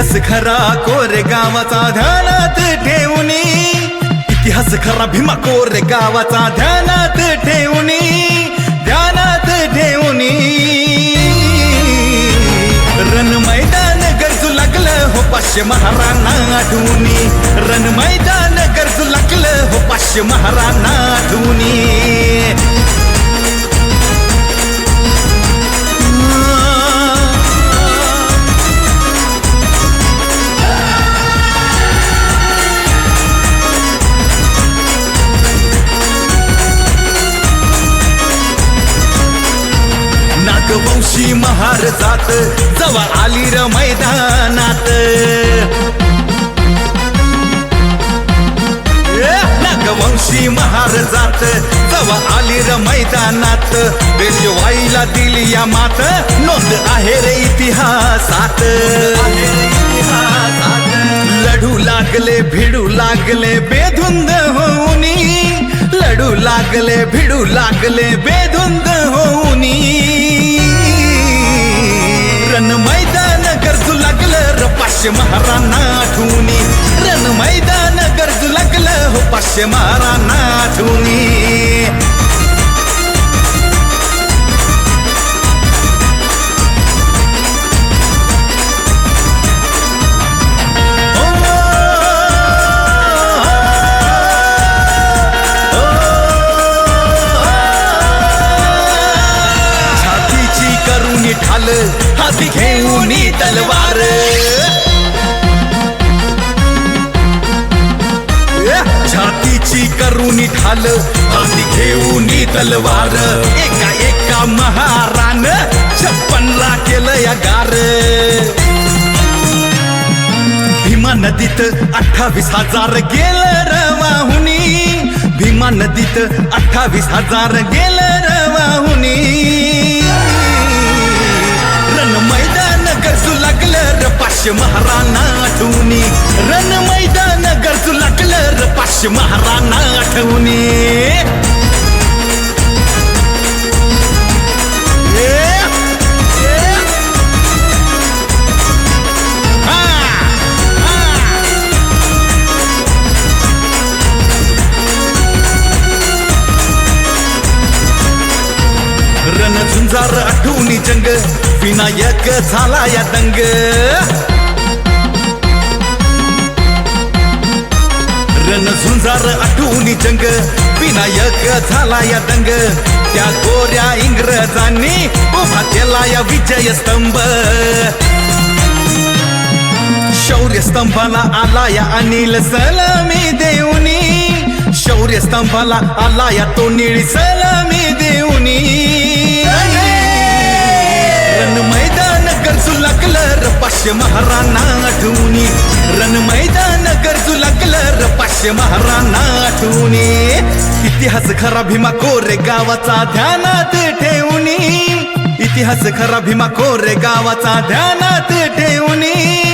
इतिहास खरा कोरे गावाचा ध्यानात ठेवून. इतिहास खरा भीमा कोरे गावाचा ध्यानात ठेवून. ध्यानात ठेवून. रण मैदान गरजू लागलं हो पाचशे महाराणा आठवणी रण मैदान गरजू लागलं हो पाचशे महाराणा नागवंशी महार जात जवा आली र मैदानात. ए, नागवंशी महार जात जवा आली र मैदानात. देशवाईला दिली या मात नोंद आहे रे इतिहासात. लढू लागले भिडू लागले बेधुंद होऊन. लढू लागले भिडू लागले बेधुंद होऊनी. पाचशे महाराणा आठवणी रण मैदान गरज लागलं हो पाचशे महाराणा आठवणी छातीची ठाल हाती घेऊन तलवार करून हाती घेऊन तलवार. एका एका महारान छप्पनला केलं या गार. भीमा नदीत अठ्ठावीस हजार गेलं रवाहुनी. भीमा नदीत अठ्ठावीस हजार गेलं रवाहुनी. रण मैदान गरजू लागलं र पाचशे महाराणा रणझुंजार आठवणी जंग विनायक झाला या दंग. रणझुंजार आठवणी जंग विनायक झाला या दंग. त्या गोऱ्या इंग्रजांनी उभा केला या विजय स्तंभ. शौर्य स्तंभाला आला या अनिल सलामी देऊनी. शौर्य स्तंभाला आला या तो निळी सलामी देऊनी. लागलं पाचशे महाराणा आठवणी. रण मैदान गरजू लागलं पाचशे महाराणा आठवणी. इतिहास खरा भीमा कोरे गावाचा ध्यानात ठेवणी. इतिहास खरा भीमा कोरे गावाचा ध्यानात ठेवणी.